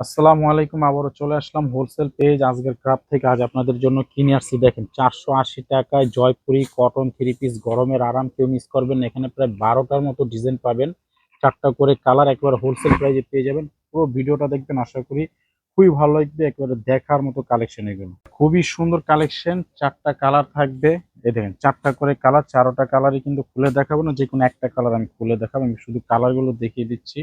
আসসালামু আলাইকুম, আবারও চলে আসলাম হোলসেল পেজ আজকের ক্রাফট থেকে আজ আপনাদের জন্য কিনে আসছি দেখেন, চারশো আশি টাকায় জয়পুরি কটন থ্রি পিস গরমের আরাম, কেউ মিস করবেন এখানে প্রায় বারোটার মতো ডিজাইন পাবেন। চারটা করে কালার একেবারে হোলসেল প্রাইজে পেয়ে যাবেন। পুরো ভিডিওটা দেখবেন, আশা করি খুবই ভালো লাগবে, একেবারে দেখার মতো কালেকশন এগুলো খুবই সুন্দর কালেকশন চারটা কালার থাকবে। এই দেখেন, চারটা করে কালার চারোটা কালারই কিন্তু খুলে দেখাবো না যে কোনো একটা কালার আমি খুলে দেখাবো। আমি শুধু কালারগুলো দেখিয়ে দিচ্ছি।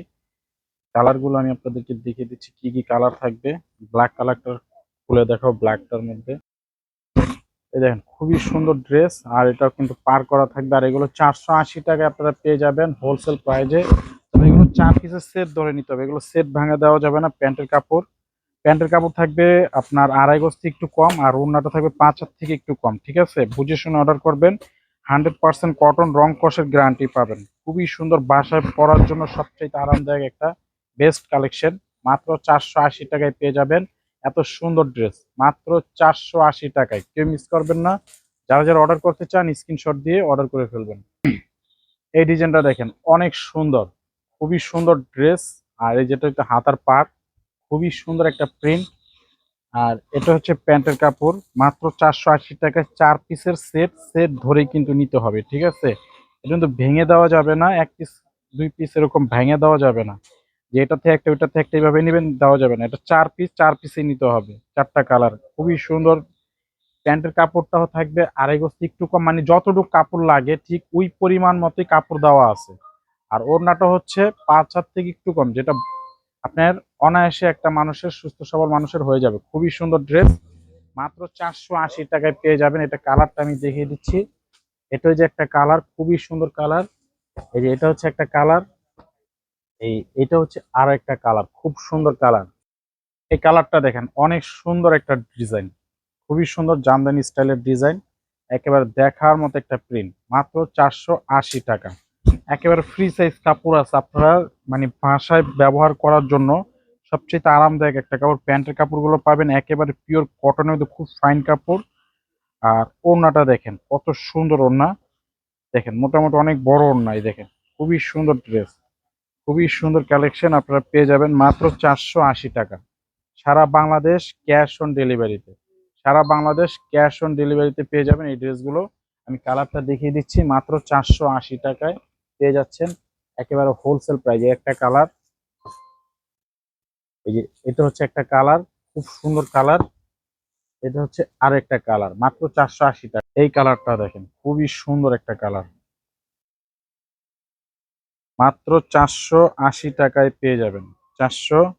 কালারগুলো আমি আপনাদেরকে দেখিয়ে দিচ্ছি, কি কি কালার থাকবে। ব্ল্যাক কালারটা খুলে দেখাও ব্ল্যাকটার মধ্যে। এই দেখেন, খুবই সুন্দর ড্রেস আর এটা কিন্তু পার করা থাকবে। আর এগুলো চারশো আশি টাকায় আপনারা পেয়ে যাবেন হোলসেল প্রাইজে তবে এগুলো চার পিসের সেট ধরে নিতে হবে। এগুলো সেট ভাঙা দেওয়া যাবে না, প্যান্টের কাপড়। প্যান্টের কাপড় থাকবে আপনার আড়াই গজ থেকে একটু কম, আর ওড়নাটা থাকবে পাঁচ হাত থেকে একটু কম, ঠিক আছে? বুঝে শুনে অর্ডার করবেন। হান্ড্রেড পার্সেন্ট কটন রং কষের গ্যারান্টি পাবেন। খুবই সুন্দর, বাসায় পরার জন্য সবচেয়ে আরামদায়ক একটা বেস্ট কালেকশন। মাত্র চারশো আশি টাকায় পেয়ে যাবেন। এত সুন্দর ড্রেস। মাত্র চারশো আশি টাকায়। কেউ মিস করবেন না। যারা যারা অর্ডার করতে চান স্ক্রিনশট দিয়ে অর্ডার করে ফেলবেন। এই ডিজাইনটা দেখেন, অনেক সুন্দর। খুবই সুন্দর ড্রেস। আর এই যেটা হচ্ছে হাতার পাট খুবই সুন্দর একটা প্রিন্ট আর এটা হচ্ছে প্যান্টের কাপড়। মাত্র চারশো আশি টাকায় চার পিসের সেট সেট ধরেই কিন্তু নিতে হবে, ঠিক আছে? এটা কিন্তু ভেঙে দেওয়া যাবে না। এক পিস দুই পিস এরকম ভেঙে দেওয়া যাবে না। যে এটাতে একটা ওইটাতে একটা এইভাবে নেবেন, দেওয়া যাবে না। এটা চার পিস চার পিসেই নিতে হবে। চারটা কালার খুবই সুন্দর প্যান্টের কাপড়টাও থাকবে, আড়াই গোস্ত একটু কম মানে যতটুকু কাপড় লাগে, ঠিক ওই পরিমাণ মতোই কাপড় দেওয়া আছে। আর ওড়নাটা হচ্ছে পাঁচ হাত থেকে একটু কম, যেটা আপনার অনায়াসে একটা মানুষের, সুস্থ সবল মানুষের হয়ে যাবে। খুবই সুন্দর ড্রেস মাত্র চারশো আশি টাকায় পেয়ে যাবেন। এটা কালারটা আমি দেখিয়ে দিচ্ছি। এটা যে একটা কালার খুবই সুন্দর কালার এই যে এটা হচ্ছে একটা কালার এই, এটা হচ্ছে আরও একটা কালার খুব সুন্দর কালার এই কালারটা দেখেন, অনেক সুন্দর একটা ডিজাইন খুবই সুন্দর জামদানি স্টাইলের ডিজাইন একেবারে দেখার মতো একটা প্রিন্ট মাত্র চারশো আশি টাকা। একেবারে ফ্রি সাইজ কাপড় আছে আপনারা মানে বাসায় ব্যবহার করার জন্য সবচেয়ে আরামদায়ক একটা কাপড়, প্যান্টের কাপড়গুলো পাবেন, একেবারে পিওর কটনের মধ্যে খুব ফাইন কাপড়। আর ওড়নাটা দেখেন, কত সুন্দর ওড়না। দেখেন, মোটামুটি অনেক বড় ওড়না এই দেখেন, খুবই সুন্দর ড্রেস খুবই সুন্দর কালেকশন আপনারা পেয়ে যাবেন মাত্র চারশো আশি টাকা। সারা বাংলাদেশ ক্যাশ অন ডেলিভারিতে সারা বাংলাদেশ ক্যাশ অন ডেলিভারিতে পেয়ে যাবেন এই ড্রেসগুলো আমি কালারটা দেখিয়ে দিচ্ছি, মাত্র চারশো আশি টাকায় পেয়ে যাচ্ছেন একেবারে হোলসেল প্রাইজে একটা কালার এই যে এটা হচ্ছে একটা কালার খুব সুন্দর কালার এটা হচ্ছে আর একটা কালার মাত্র চারশো আশি টাকা। এই কালারটা দেখেন, খুবই সুন্দর একটা কালার মাত্র চারশো আশি টাকায় পেয়ে যাবেন। চারশো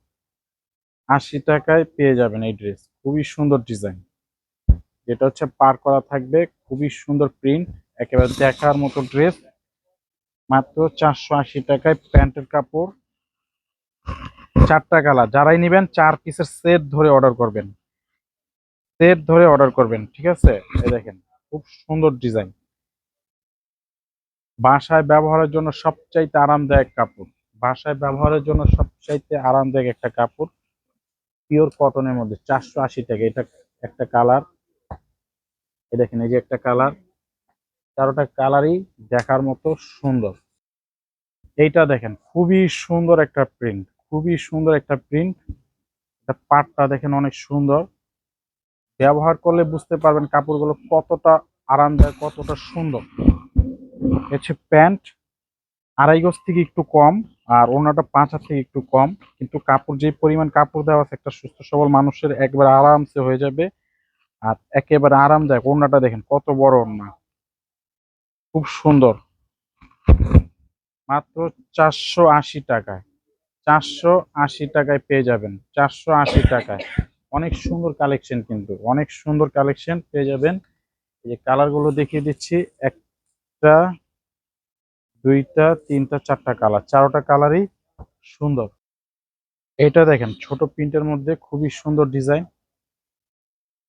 আশি টাকায় পেয়ে যাবেন এই ড্রেস। খুবই সুন্দর ডিজাইন। যেটা হচ্ছে পার করা থাকবে, খুবই সুন্দর প্রিন্ট, একেবারে দেখার মতো ড্রেস। মাত্র চারশো আশি টাকায় প্যান্টের কাপড়। চারটা কালার। যারাই নেবেন, চার পিসের সেট ধরে অর্ডার করবেন। সেট ধরে অর্ডার করবেন, ঠিক আছে? এই দেখেন, খুব সুন্দর ডিজাইন। বাসায় ব্যবহারের জন্য সবচাইতে আরামদায়ক কাপড়। বাসায় ব্যবহারের জন্য সবচাইতে আরামদায়ক একটা কাপড় পিওর কটনের মধ্যে, চারশো আশি টাকা। এটা একটা কালার। এই দেখেন, এই যে একটা কালার। চারোটা কালারই দেখার মতো সুন্দর। এইটা দেখেন, খুবই সুন্দর একটা প্রিন্ট। খুবই সুন্দর একটা প্রিন্ট। এটা পাটটা দেখেন অনেক সুন্দর। ব্যবহার করলে বুঝতে পারবেন কাপড়গুলো কতটা আরামদায়ক, কতটা সুন্দর। হচ্ছে প্যান্ট, আড়াই গজ থেকে একটু কম আর ওনাটা পাঁচ হাত থেকে একটু কম। কিন্তু কাপড়, যে পরিমাণ কাপড় দেওয়া আছে, একটা সুস্থ সবল মানুষের একবার আরামসে হয়ে যাবে আর একেবারে আরামদায়ক। ওড়নাটা দেখেন, কত বড় ওড়না। খুব সুন্দর। মাত্র চারশো আশি টাকায়। চারশো আশি টাকায় পেয়ে যাবেন। চারশো আশি টাকায়। অনেক সুন্দর কালেকশন কিন্তু। অনেক সুন্দর কালেকশন পেয়ে যাবেন। এই যে কালারগুলো দেখিয়ে দিচ্ছি। একটা দুইটা, তিনটা, চারটা কালার চারোটা কালারই সুন্দর। এটা দেখেন, ছোট প্রিন্টের মধ্যে খুবই সুন্দর ডিজাইন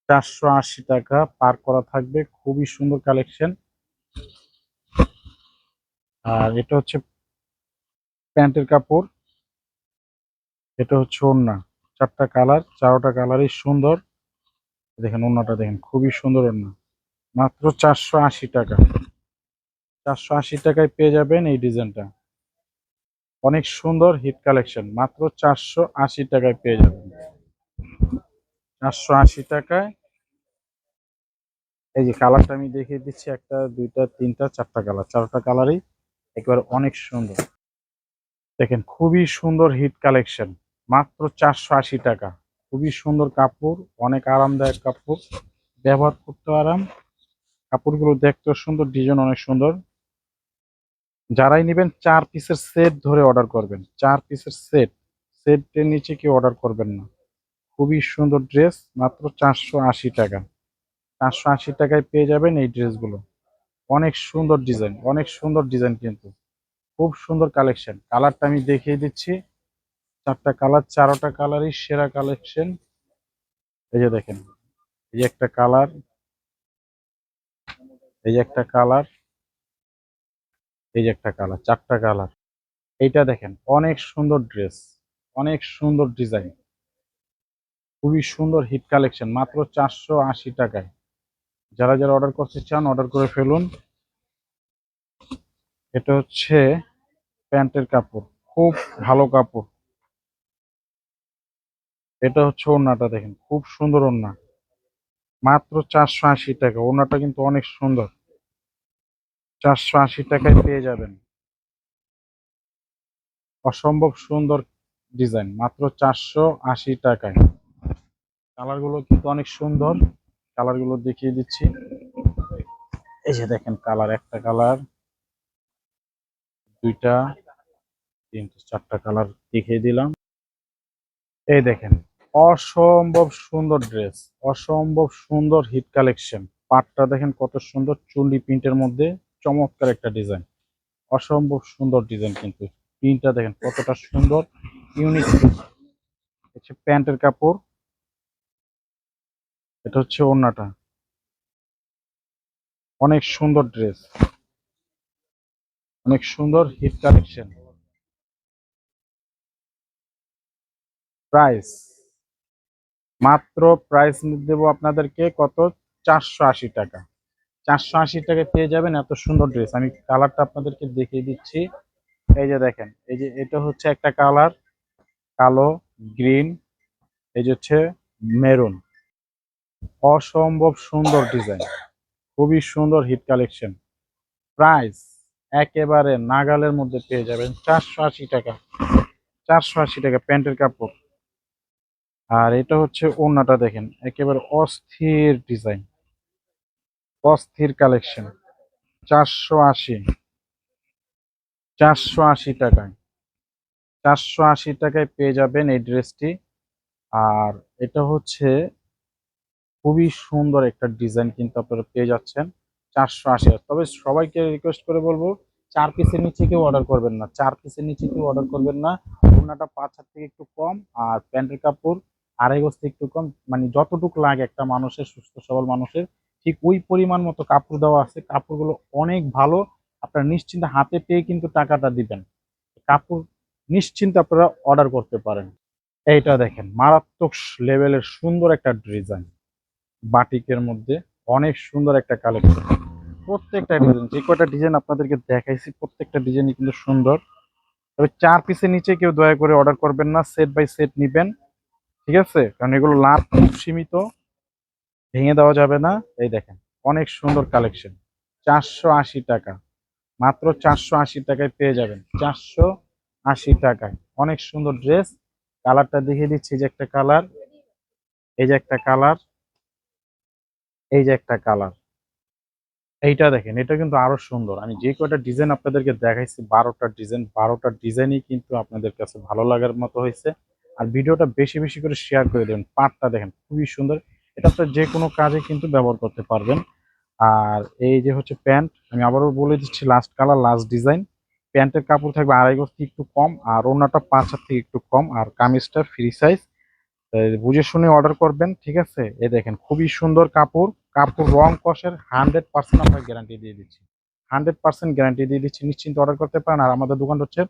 চারশো আশি টাকা পার করা থাকবে, খুবই সুন্দর কালেকশন আর এটা হচ্ছে প্যান্টের কাপড়। এটা হচ্ছে ওড়না। চারটা কালার চারোটা কালারই সুন্দর। দেখেন, ওড়নাটা দেখেন, খুবই সুন্দর ওড়না। মাত্র চারশো আশি টাকা। চারশো আশি টাকায় পেয়ে যাবেন এই ডিজাইনটা। অনেক সুন্দর হিট কালেকশন, মাত্র চারশো আশি টাকায় পেয়ে যাবেন। চারশো আশি টাকায়। এই যে কালারটা আমি দেখিয়ে দিচ্ছি, একটা, দুইটা, তিনটা, চারটা কালার, চারটা কালারই একবার অনেক সুন্দর। দেখেন, খুবই সুন্দর হিট কালেকশন, মাত্র চারশো আশি টাকা। খুবই সুন্দর কাপড়, অনেক আরামদায়ক কাপড়, ব্যবহার করতে আরাম। কাপড়গুলো দেখতে সুন্দর, ডিজাইন অনেক সুন্দর। যারাই নেবেন, চার পিসের সেট ধরে অর্ডার করবেন। চার পিসের সেট সেটের নিচে কেউ অর্ডার করবেন না। খুবই সুন্দর ড্রেস মাত্র চারশো আশি টাকা। চারশো আশি টাকায় পেয়ে যাবেন এই ড্রেসগুলো অনেক সুন্দর ডিজাইন অনেক সুন্দর ডিজাইন কিন্তু। খুব সুন্দর কালেকশন কালারটা আমি দেখিয়ে দিচ্ছি। চারটা কালার চারোটা কালারই সেরা কালেকশন এই যে দেখেন, এই একটা কালার এই একটা কালার এই যে একটা কালার চারটা কালার এইটা দেখেন, অনেক সুন্দর ড্রেস অনেক সুন্দর ডিজাইন খুবই সুন্দর হিট কালেকশন মাত্র চারশো আশি টাকায়। যারা যারা অর্ডার করতে চান অর্ডার করে ফেলুন। এটা হচ্ছে প্যান্টের কাপড়, খুব ভালো কাপড়। এটা হচ্ছে ওড়নাটা দেখেন, খুব সুন্দর ওড়না। মাত্র চারশো আশি টাকা, ওড়নাটা কিন্তু অনেক সুন্দর। চারশো আশি টাকায় পেয়ে যাবেন। অসম্ভব সুন্দর ডিজাইন, মাত্র চারশো আশি টাকায়। কালারগুলো কিন্তু অনেক সুন্দর। কালারগুলো দেখিয়ে দিচ্ছি। এই যে দেখেন কালার, একটা কালার, দুইটা, তিনটা, চারটা কালার দেখিয়ে দিলাম। এই দেখেন, অসম্ভব সুন্দর ড্রেস, অসম্ভব সুন্দর হিট কালেকশন। পাটটা দেখেন কত সুন্দর চুন্ডি প্রিন্টের মধ্যে। চমৎকার একটা ডিজাইন। অসম্ভব সুন্দর ডিজাইন কিন্তু। প্রিন্টটা দেখেন কতটা সুন্দর ইউনিক হচ্ছে প্যান্টের কাপড়। এটা হচ্ছে ওড়নাটা। অনেক সুন্দর ড্রেস। অনেক সুন্দর হিট কালেকশন। প্রাইস। মাত্র প্রাইস দেবো আপনাদেরকে কত? চারশো আশি টাকা। চারশো আশি টাকায় পেয়ে যাবেন, এত সুন্দর ড্রেস আমি কালারটা আপনাদেরকে দেখিয়ে দিচ্ছি। এই যে দেখেন, এই যে এটা হচ্ছে একটা কালার কালো গ্রিন এই যে হচ্ছে মেরুন অসম্ভব সুন্দর ডিজাইন খুবই সুন্দর হিট কালেকশন প্রাইস একেবারে নাগালের মধ্যে পেয়ে যাবেন চারশো আশি টাকা, চারশো আশি টাকা প্যান্টের কাপড়। আর এটা হচ্ছে ওড়নাটা দেখেন, একেবারে অস্থির ডিজাইন অস্থির কালেকশন চারশো আশি। চারশো আশি টাকায়। চারশো আশি টাকায় পেয়ে যাবেন এই ড্রেসটি আর এটা হচ্ছে খুবই সুন্দর একটা ডিজাইন কিন্তু আপনারা পেয়ে যাচ্ছেন চারশো আশি। তবে সবাইকে রিকোয়েস্ট করে বলব, চার পিসের নিচে কেউ অর্ডার করবেন না। চার পিসের নিচে কেউ অর্ডার করবেন না। ওড়নাটা পাঁচ হাত থেকে একটু কম আর প্যান্টের কাপড় আড়াই গজ থেকে একটু কম। মানে যতটুকু লাগে একটা মানুষের, সুস্থ সবল মানুষের ঠিক ওই পরিমাণ মতো কাপড় দেওয়া আছে। কাপড়গুলো অনেক ভালো। আপনারা নিশ্চিন্তে হাতে পেয়ে কিন্তু টাকাটা দিবেন। কাপড় নিশ্চিন্তে আপনারা অর্ডার করতে পারেন। এইটা দেখেন, মারাত্মক লেভেলের সুন্দর একটা ডিজাইন বাটিকের মধ্যে অনেক সুন্দর একটা কালেকশন প্রত্যেকটা ডিজাইন যে কয়টা ডিজাইন আপনাদেরকে দেখাইছি, প্রত্যেকটা ডিজাইনই কিন্তু সুন্দর। তবে চার পিসের নিচে কেউ দয়া করে অর্ডার করবেন না সেট বাই সেট নিবেন। ঠিক আছে? কারণ এগুলো লাভ খুব সীমিত। ভেঙে দেওয়া যাবে না। এই দেখেন, অনেক সুন্দর কালেকশন চারশো আশি টাকা। মাত্র চারশো আশি টাকায় পেয়ে যাবেন। চারশো আশি টাকায়। অনেক সুন্দর ড্রেস কালারটা দেখিয়ে দিচ্ছি যে একটা কালার। এই যে একটা কালার। এই যে একটা কালার। এইটা দেখেন, এটা কিন্তু আরও সুন্দর। আমি যে কয়টা ডিজাইন আপনাদেরকে দেখাইছি, বারোটা ডিজাইন বারোটা ডিজাইনই কিন্তু আপনাদের কাছে ভালো লাগার মতো হয়েছে। আর ভিডিওটা বেশি বেশি করে শেয়ার করে দেবেন। পাটটা দেখেন, খুবই সুন্দর। এটা আপনার যে কোনো কাজে কিন্তু ব্যবহার করতে পারবেন। আর এই যে হচ্ছে প্যান্ট, আমি আবারও বলে দিচ্ছি লাস্ট কালার লাস্ট ডিজাইন প্যান্টের কাপড় থাকবে আড়াই গজ থেকে একটু কম, আর ওনাটা পাঁচ হাত থেকে একটু কম, আর কামিজটা ফ্রি সাইজ বুঝে শুনে অর্ডার করবেন, ঠিক আছে? এ দেখেন, খুবই সুন্দর কাপড়। কাপড় রং কষের হান্ড্রেড পার্সেন্ট আমরা গ্যারান্টি দিয়ে দিচ্ছি। হান্ড্রেড পার্সেন্ট গ্যারান্টি দিয়ে দিচ্ছি, নিশ্চিন্ত অর্ডার করতে পারেন। আর আমাদের দোকান হচ্ছে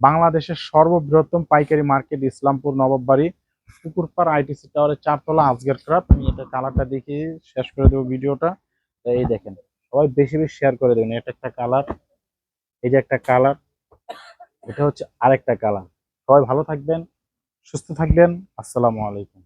বাংলাদেশের সর্ববৃহত্তম পাইকারি market, Islampur, Nawabbari. Pukurpar I T C টাওয়ারের চারতলা আজকের ক্রাফ আমি এটা কালারটা দেখে শেষ করে দেবো ভিডিওটা। তো এই দেখেন, সবাই বেশি বেশি শেয়ার করে দেবেন। এটা একটা কালার এই যে একটা কালার এটা হচ্ছে আরেকটা কালার সবাই ভালো থাকবেন, সুস্থ থাকবেন। আসসালামু আলাইকুম।